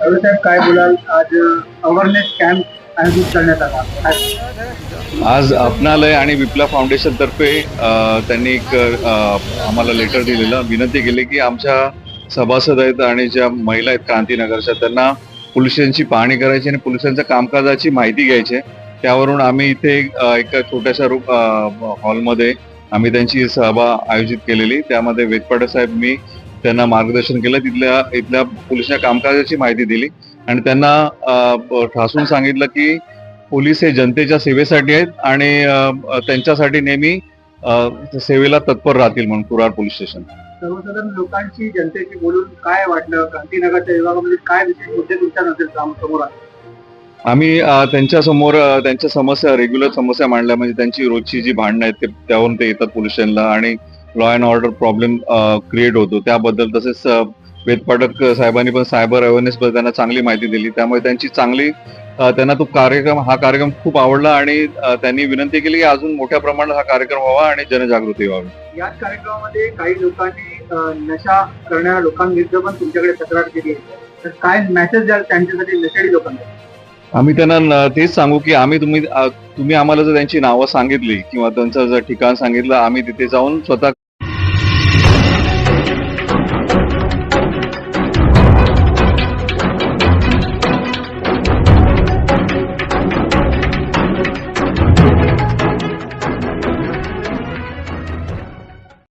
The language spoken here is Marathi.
साहेब काय बोलाल? आज अवेअरनेस कॅम्प आयोजित करण्यात आला. आज अपनालय आणि विप्ला फाउंडेशन तर्फे त्यांनी एक आम्हाला लेटर दिलेलं. विनंती केली की आमच्या सभासद आहेत आणि ज्या महिला आहेत क्रांतीनगरच्या त्यांना पोलिसांची पाहणी करायची आणि पोलिसांच्या कामकाजाची माहिती घ्यायची. त्यावरून आम्ही इथे एका छोट्याशा रूप हॉलमध्ये आम्ही त्यांची सभा आयोजित केलेली. त्यामध्ये वेदपाडे साहेब मी त्यांना मार्गदर्शन केलं तिथल्या इथल्या पोलिसांच्या कामकाजाची माहिती दिली. आणि त्यांना ठासून सांगितलं की पोलीस हे जनतेच्या सेवेसाठी आहेत आणि त्यांच्यासाठी नेहमी सेवेला तत्पर राहतील म्हणून कुरार पोलीस स्टेशन. सर्वसाधारण लोकांची जनतेशी बोलून काय वाटलं? क्रांतीनगरच्या विभागामध्ये काय विशेष मुद्दे तुमच्या नजर समोर आले? आम्ही त्यांच्यासमोर त्यांच्या समस्या रेग्युलर समस्या मांडल्या. म्हणजे त्यांची रोजची जी भांडणं आहेत ते त्यावरून ते येतात पोलीस स्टेशनला. आणि law and order problem create होतो. त्याबद्दल तसेच वेदपाठक साहेबांनी पण सायबर अवेअरनेस बद्दल त्यांना चांगली माहिती दिली. त्यामुळे त्यांची चांगली त्यांना तो कार्यक्रम हा कार्यक्रम खूप आवडला आणि त्यांनी विनंती केली की अजून मोठ्या प्रमाणात हा कार्यक्रम व्हावा आणि जनजागृती व्हावी. याच कार्यक्रमामध्ये काही लोकांनी नशा करणाऱ्या लोकांविरुद्ध पण तुमच्याकडे तक्रार केली तर काय मेसेज द्याल त्यांच्यासाठी नशेडी लोकांना? आम्ही त्यांना तेच सांगू की आम्ही तुम्ही तुम्ही आम्हाला जर त्यांची नावं सांगितली किंवा त्यांचं जर ठिकाण सांगितलं आम्ही तिथे जाऊन स्वतः